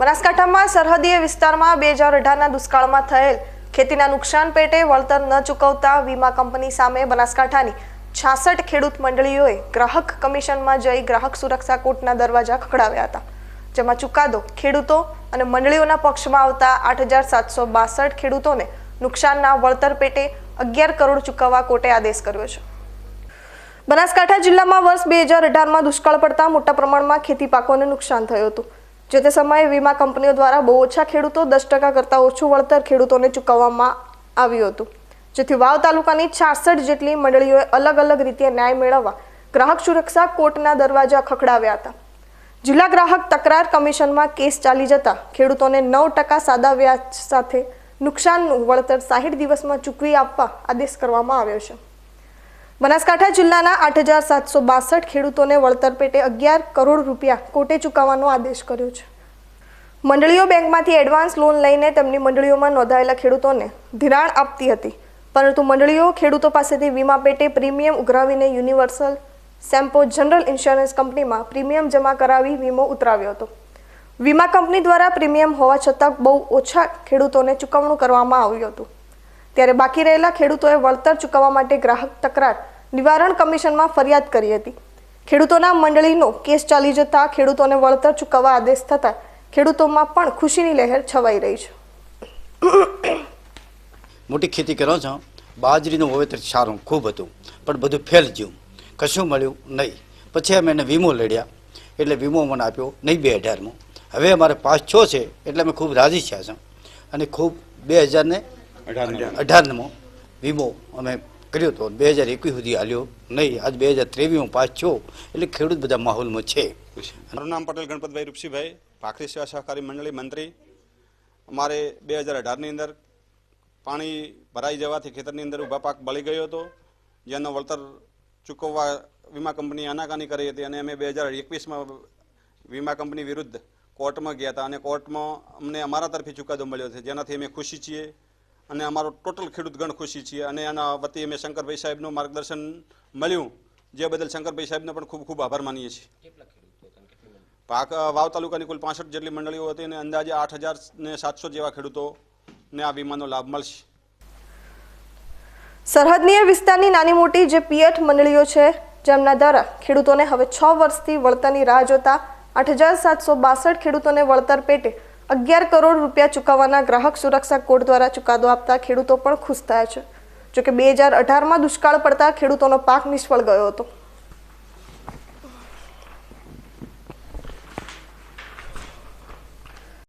બનાસકાંઠામાં સરહદીય વિસ્તારમાં બે હજાર અઢારના દુષ્કાળમાં થયેલ ખેતીના નુકસાન પેટે વળતર ન ચૂકવતા વીમા કંપની સામે બનાસકાંઠાની છાસઠ ખેડૂત મંડળીઓએ ગ્રાહક કમિશનમાં જઈ ગ્રાહક સુરક્ષા કોર્ટના દરવાજા ખખડાવ્યા હતા, જેમાં ચુકાદો ખેડૂતો અને મંડળીઓના પક્ષમાં આવતા આઠ હજાર સાતસો બાસઠ ખેડૂતોને નુકસાનના વળતર પેટે અગિયાર કરોડ ચૂકવવા કોર્ટે આદેશ કર્યો છે. બનાસકાંઠા જિલ્લામાં વર્ષ બે હજાર અઢારમાં દુષ્કાળ પડતા મોટા પ્રમાણમાં ખેતી પાકોને નુકસાન થયું હતું. જે તે સમયે વીમા કંપનીઓ દ્વારા બહુ ઓછા ખેડૂતો દસ ટકા કરતાં ઓછું વળતર ખેડૂતોને ચૂકવવામાં આવ્યું હતું. જેથી વાવ તાલુકાની છાસઠ જેટલી મંડળીઓએ અલગ અલગ રીતે ન્યાય મેળવવા ગ્રાહક સુરક્ષા કોર્ટના દરવાજા ખખડાવ્યા હતા. જિલ્લા ગ્રાહક તકરાર કમિશનમાં કેસ ચાલી જતા ખેડૂતોને નવ ટકા સાદા વ્યાજ સાથે નુકસાનનું વળતર સાહીઠ દિવસમાં ચૂકવી આપવા આદેશ કરવામાં આવ્યો છે. બનાસકાંઠા જિલ્લાના આઠ હજાર સાતસો બાસઠ ખેડૂતોને વળતર પેટે અગિયાર કરોડ રૂપિયા કોર્ટે ચૂકવવાનો આદેશ કર્યો છે. મંડળીઓ બેંકમાંથી એડવાન્સ લોન લઈને તેમની મંડળીઓમાં નોંધાયેલા ખેડૂતોને ધિરાણ આપતી હતી. પરંતુ મંડળીઓ ખેડૂતો પાસેથી વીમા પેટે પ્રીમિયમ ઉઘરાવીને યુનિવર્સલ સેમ્પો જનરલ ઇન્સ્યોરન્સ કંપનીમાં પ્રીમિયમ જમા કરાવી વીમો ઉતરાવ્યો હતો. વીમા કંપની દ્વારા પ્રીમિયમ હોવા છતાં બહુ ઓછા ખેડૂતોને ચૂકવણું કરવામાં આવ્યું હતું. ત્યારે બાકી રહેલા ખેડૂતોએ વળતર ચૂકવવા માટે ગ્રાહક તકરાર નિવારણ કમિશનમાં ફરિયાદ કરી હતી. ખેડૂતોના મંડળીનો કેસ ચાલી જતા ખેડૂતોને વળતર ચૂકવવા આદેશ થતા ખેડૂતોમાં પણ ખુશીની લહેર છવાઈ રહી છે. મોટી ખેતી કરો છો. બાજરીનું વાવેતર સારું ખૂબ હતું, પણ બધું ફેલ ગયું. કશું મળ્યું નહીં. પછી અમે એને વીમો લડ્યા. એટલે વીમો મને આપ્યો નહીં બે હજારમાં. હવે અમારે પાંચ છ છે, એટલે અમે ખૂબ રાજી થયા છે. અને ખૂબ બે હજારને અઢારમાં. વીમો અમે કર્યો હતો બે હજાર એકવીસ સુધી હાલ્યો. નહીં આજ બે હજાર ત્રેવીસમાં પાંચ છો. એટલે ખેડૂત બધા માહોલમાં છે. મારું નામ પટેલ ગણપતભાઈ રૂપસીભાઈ ભાખરી સેવા સહકારી મંડળી મંત્રી. અમારે બે હજાર અઢારની અંદર પાણી ભરાઈ જવાથી ખેતરની અંદર ઊભા પાક બળી ગયો હતો. જેનો વળતર ચૂકવવા વીમા કંપની આનાકાની કરી હતી અને અમે બે હજાર એકવીસમાં વીમા કંપની વિરુદ્ધ કોર્ટમાં ગયા હતા. અને કોર્ટમાં અમને અમારા તરફી ચુકાદો મળ્યો છે. જેનાથી અમે ખુશી છીએ. અને અમારો ટોટલ ખેડૂત ગણ ખુશી છીએ. અને આના વતી અમે શંકરભાઈ સાહેબનું માર્ગદર્શન મળ્યું. જે બદલ શંકરભાઈ સાહેબને પણ ખૂબ ખૂબ આભાર માનીએ છીએ. પાક વાવ તાલુકાની કુલ પાસઠ જેટલી મંડળીઓ હતી અને અંદાજે આઠ હજાર ને સાતસો જેવા ખેડૂતોને આ વીમાનો લાભ મળશે. સરહદનીય વિસ્તારની નાની મોટી જે પીએઠ મંડળીઓ છે જેમના દ્વારા ખેડૂતોને હવે છ વર્ષથી વળતરની રાહ જોતા આઠ હજાર સાતસો બાસઠ ખેડૂતોને વળતર પેટે અગિયાર કરોડ રૂપિયા ચૂકવવાના ગ્રાહક સુરક્ષા કોડ દ્વારા ચુકાદો આપતા ખેડૂતો પણ ખુશ થયા છે. જોકે બે હજાર અઢારમાં દુષ્કાળ પડતા ખેડૂતોનો પાક નિષ્ફળ ગયો હતો.